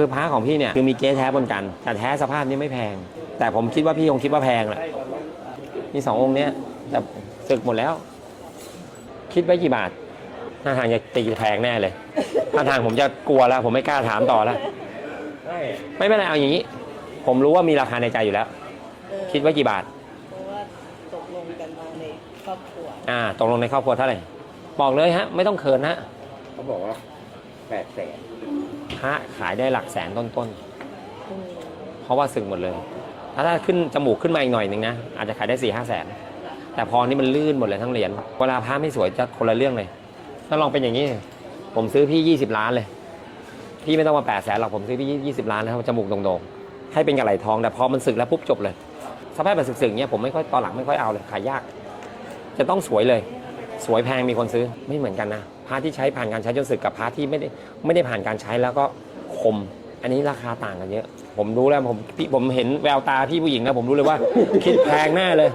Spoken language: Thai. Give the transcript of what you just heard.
คือพระของพี่เนี่ยคือมีเก๊แท้บนกัน แต่แท้สภาพนี้ไม่แพง แต่ผมคิดว่าพี่คงคิดว่าแพงแหละมีสององค์เนี้ยแต่ศึกหมดแล้ว คิดไว้กี่บาทท่าทางจะตีแพงแน่เลยท่าทางผมจะกลัวแล้ว ผมไม่กล้าถามต่อแล้วไม่เป็นไรเอาอย่างนี้ ผมรู้ว่ามีราคาในใจอยู่แล้วเออคิดไว้กี่บาทเพราะว่าตกลงกันมาในครอบครัว อ่า ตกลงในครอบครัวเท่าไหร่บอกเลยฮะ ไม่ต้องเขินฮะเขาบอกว่า แปดแสนพระขายได้หลักแสนต้นอืมๆเพราะว่าสึกหมดเลย ถ้าถ้าขึ้นจมูกขึ้นมาอีกหน่อยหนึ่งนะ อาจจะขายได้สี่ห้าแสน แต่พอนี่มันลื่นหมดเลยทั้งเหรียญ เวลาพระไม่สวยจะคนละเรื่องเลย ถ้าลองเป็นอย่างนี้ ผมซื้อพี่ยี่สิบล้านเลย พี่ไม่ต้องมาแปดแสนหรอกผมซื้อพี่ยี่สิบล้านแล้วจมูกโด่งๆ ให้เป็นกระไหลทอง แต่พอมันสึกแล้วปุ๊บจบเลยสภาพแบบสึกๆเนี้ยผมไม่ค่อยตอนหลังไม่ค่อยเอาเลยขายยาก จะต้องสวยเลย สวยแพงมีคนซื้อไม่เหมือนกันนะพระที่ใช้ผ่านการใช้จนสึกกับพระที่ไม่ได้ไม่ได้ผ่านการใช้แล้วก็คม อันนี้ราคาต่างกันเยอะ ผมรู้แล้วผมพี่ผมเห็นแววตาพี่ผู้หญิงแล้วผมรู้เลยว่า คิดแพงแน่เลย